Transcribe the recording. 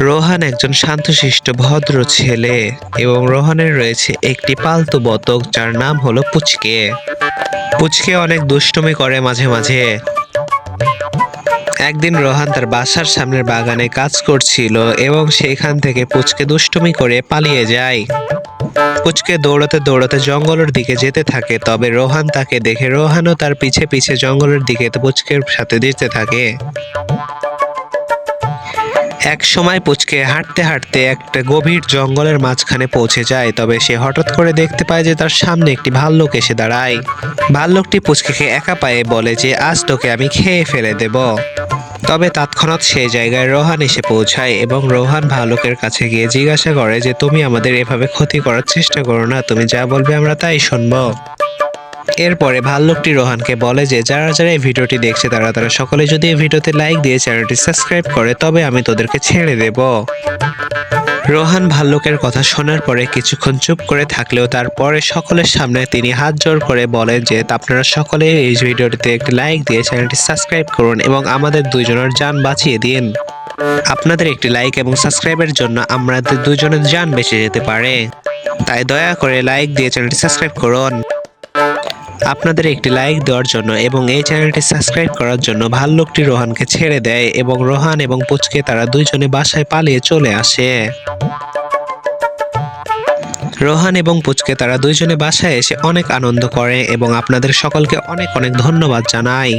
রোহান একজন শান্তশিষ্ট ভদ্র ছেলে এবং রোহানের রয়েছে একটি পালতু বতক যার নাম হলো পুচকে। পুচকে অনেক দুষ্টুমি করে মাঝে মাঝে। একদিন রোহান তার বাসার সামনের বাগানে কাজ করছিল এবং সেখান থেকে পুচকে দুষ্টুমি করে পালিয়ে যায়। পুচকে দৌড়াতে দৌড়াতে জঙ্গলের দিকে যেতে থাকে, তবে রোহান তাকে দেখে রোহানও তার পিছে পিছে জঙ্গলের দিকে পুচকের সাথে যেতে থাকে। এক সময় পুচকে হাঁটতে হাঁটতে একটা গভীর জঙ্গলের মাঝখানে পৌঁছে যায়, তবে সে হঠাৎ করে দেখতে পায় যে তার সামনে একটি ভাল্লুক এসে দাঁড়ায়। ভাল্লুকটি পুচকেকে একা পায়ে বলে যে, আজ তোকে আমি খেয়ে ফেলে দেব। তবে তৎক্ষণাৎ সেই জায়গায় রোহান এসে পৌঁছায় এবং রোহান ভালুকের কাছে গিয়ে জিজ্ঞাসা করে যে, তুমি আমাদের এভাবে ক্ষতি করার চেষ্টা করো না, তুমি যা বলবে আমরা তাই শুনব। এরপরে ভাল্লুকটি রোহানকে বলে যে, যারা যারা এই ভিডিওটি দেখছে তারা তারা সকলে যদি এই ভিডিওতে লাইক দিয়ে চ্যানেলটি সাবস্ক্রাইব করে, তবে আমি তোদেরকে ছেড়ে দেব। রোহান ভাল্লুকের কথা শোনার পরে কিছুক্ষণ চুপ করে থাকলেও তারপরে সকলের সামনে তিনি হাত জোর করে বলেন যে, আপনারা সকলে এই ভিডিওটিতে একটি লাইক দিয়ে চ্যানেলটি সাবস্ক্রাইব করুন এবং আমাদের দুজনের যান বাঁচিয়ে দিন। আপনাদের একটি লাইক এবং সাবস্ক্রাইবের জন্য আমাদের দুজনের যান বেঁচে যেতে পারে। তাই দয়া করে লাইক দিয়ে চ্যানেলটি সাবস্ক্রাইব করুন। আপনাদের একটি লাইক দেওয়ার জন্য এবং এই চ্যানেলটি সাবস্ক্রাইব করার জন্য ভাল্লুকটি রোহানকে ছেড়ে দেয় এবং রোহান এবং পুচকে তারা দুইজনে বাসায় পালিয়ে চলে আসে। রোহান এবং পুচকে তারা দুইজনে বাসায় এসে অনেক আনন্দ করে এবং আপনাদের সকলকে অনেক অনেক ধন্যবাদ জানাই।